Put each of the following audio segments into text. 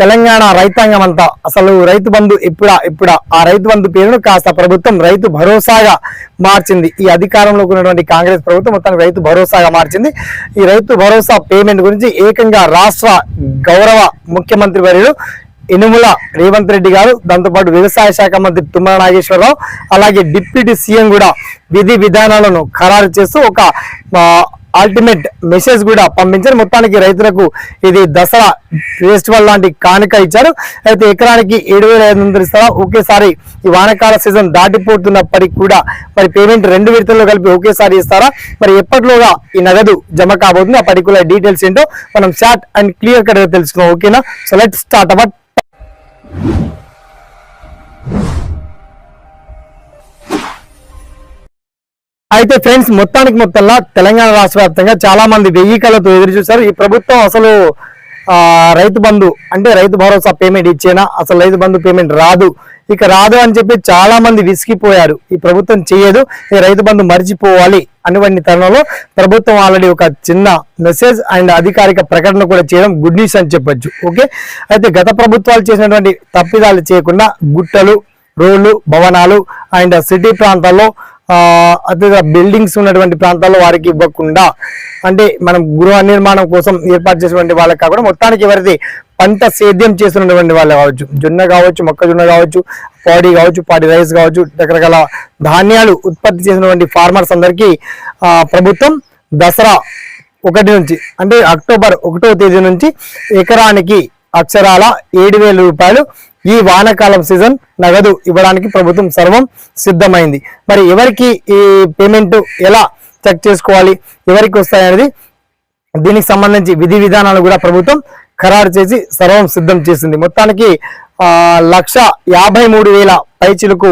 తెలంగాణ రైతాంగం అంతా అసలు రైతు బంధు ఇప్పుడా ఇప్పుడా? ఆ రైతు బంధు పేరును కాస్త ప్రభుత్వం రైతు భరోసాగా మార్చింది. ఈ అధికారంలో ఉన్నటువంటి కాంగ్రెస్ ప్రభుత్వం మొత్తానికి రైతు భరోసాగా మార్చింది. ఈ రైతు భరోసా పేమెంట్ గురించి ఏకంగా రాష్ట్ర గౌరవ ముఖ్యమంత్రి వర్యులు ఇనుముల రేవంత్ రెడ్డి గారు దాంతోపాటు వ్యవసాయ శాఖ మంత్రి తుమ్మల నాగేశ్వరరావు అలాగే డిప్యూటీ సీఎం కూడా విధి విధానాలను ఖరారు చేస్తూ ఒక అల్టిమేట్ మెసేజ్ కూడా పంపించారు. మొత్తానికి రైతులకు ఇది దసరా ఫెస్టివల్ లాంటి కానుక ఇచ్చారు. అయితే ఎకరానికి ఏడు వేల ఐదు వందలు ఇస్తారా? ఒకేసారి ఈ వానకాల సీజన్ దాటిపోతున్నప్పటికీ కూడా మరి పేమెంట్ రెండు విడతల్లో కలిపి ఒకేసారి ఇస్తారా? మరి ఎప్పటిలోగా ఈ నగదు జమ కాబోతుంది? ఆ పర్టికులర్ డీటెయిల్స్ ఏంటో మనం షార్ట్ అండ్ క్లియర్ కట్గా ఓకేనా? సో లెట్ స్టార్ట్ అవర్ అయితే ఫ్రెండ్స్ మొత్తానికి మొత్తంలో తెలంగాణ రాష్ట్ర వ్యాప్తంగా చాలా మంది వెయ్యి కళ్ళతో ఎదురు చూశారు. ఈ ప్రభుత్వం అసలు రైతు బంధు అంటే రైతు భరోసా పేమెంట్ ఇచ్చేనా? అసలు రైతు బంధు పేమెంట్ రాదు. ఇక రాదు అని చెప్పి చాలా మంది విసిగిపోయారు. ఈ ప్రభుత్వం చేయదు. ఈ రైతు బంధు మర్చిపోవాలి అటువంటి తరుణంలో ప్రభుత్వం ఆల్రెడీ ఒక చిన్న మెసేజ్ అండ్ అధికారిక ప్రకటన కూడా చేయడం గుడ్ న్యూస్ అని చెప్పొచ్చు. ఓకే? అయితే గత ప్రభుత్వాలు చేసినటువంటి తప్పిదాలు చేయకుండా గుట్టలు రోడ్లు భవనాలు అండ్ సిటీ ప్రాంతాల్లో ఆ, బిల్డింగ్స్ ఉన్నటువంటి ప్రాంతాల్లో వారికి ఇవ్వకుండా అంటే మనం గృహ నిర్మాణం కోసం ఏర్పాటు చేసినటువంటి వాళ్ళకి కాకుండా మొత్తానికి ఎవరిది పంట సేద్యం చేస్తున్నటువంటి వాళ్ళు కావచ్చు. జొన్న కావచ్చు మొక్కజొన్న కావచ్చు పాడి కావచ్చు పాడి రైస్ కావచ్చు రకరకాల ధాన్యాలు ఉత్పత్తి చేసినటువంటి ఫార్మర్స్ అందరికీ ప్రభుత్వం దసరా ఒకటి నుంచి అంటే అక్టోబర్ ఒకటో తేదీ నుంచి ఎకరానికి అక్షరాల ఏడు వేల రూపాయలు ఈ వానాకాలం సీజన్ నగదు ఇవ్వడానికి ప్రభుత్వం సర్వం సిద్ధమైంది. మరి ఎవరికి ఈ పేమెంట్ ఎలా చెక్ చేసుకోవాలి? ఎవరికి వస్తాయనేది దీనికి సంబంధించి విధి విధానాలు కూడా ప్రభుత్వం ఖరారు చేసి సర్వం సిద్ధం చేసింది. మొత్తానికి ఆ, లక్ష యాభై మూడు వేల పైచిలకు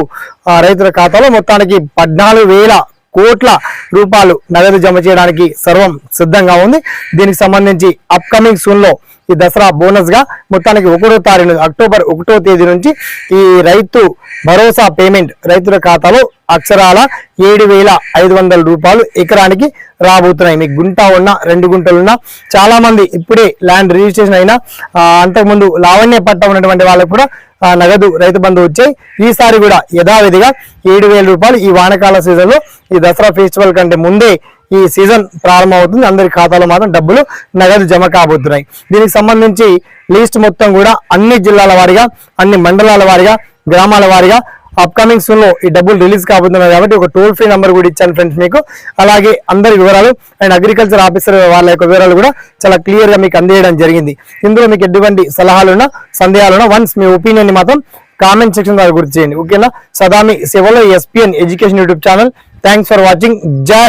రైతుల ఖాతాలో మొత్తానికి పద్నాలుగు వేల కోట్ల రూపాయలు నగదు జమ చేయడానికి సర్వం సిద్ధంగా ఉంది. దీనికి సంబంధించి అప్కమింగ్ సూన్లో ఈ దసరా బోనస్గా మొత్తానికి ఒకటో తారీఖు అక్టోబర్ ఒకటో తేదీ నుంచి ఈ రైతు భరోసా పేమెంట్ రైతుల ఖాతాలో అక్షరాల ఏడు వేల ఐదు వందల రూపాయలు ఎకరానికి రాబోతున్నాయి. మీకు గుంట ఉన్న రెండు గుంటలున్నా చాలా మంది ఇప్పుడే ల్యాండ్ రిజిస్ట్రేషన్ అయినా అంతకుముందు లావణ్య పట్ట ఉన్నటువంటి వాళ్ళకు కూడా నగదు రైతు బంధు వచ్చాయి. ఈసారి కూడా యథావిధిగా ఏడు వేల రూపాయలు ఈ వానకాల సీజన్లో ఈ దసరా ఫెస్టివల్ కంటే ముందే ఈ సీజన్ ప్రారంభమవుతుంది. అందరి ఖాతాలో మాత్రం డబ్బులు నగదు జమ కాబోతున్నాయి. దీనికి సంబంధించి లిస్ట్ మొత్తం కూడా అన్ని జిల్లాల వారీగా అన్ని మండలాల వారీగా గ్రామాల వారిగా అప్కమింగ్ సూన్లో ఈ డబ్బులు రిలీజ్ కాబోతున్నాయి కాబట్టి ఒక టోల్ ఫ్రీ నెంబర్ కూడా ఇచ్చాను ఫ్రెండ్స్ మీకు. అలాగే అందరి వివరాలు అండ్ అగ్రికల్చర్ ఆఫీసర్ వాళ్ళ యొక్క వివరాలు కూడా చాలా క్లియర్గా మీకు అందేయడం జరిగింది. ఇందులో మీకు ఎటువంటి సలహాలున్నా సందేహాలున్నా వన్స్ మీ ఒపీనియన్ని మాత్రం కామెంట్ సెక్షన్ ద్వారా గుర్తు చేయండి. ఓకేనా? సదామి సేవలో SPN education YouTube channel thanks for watching జై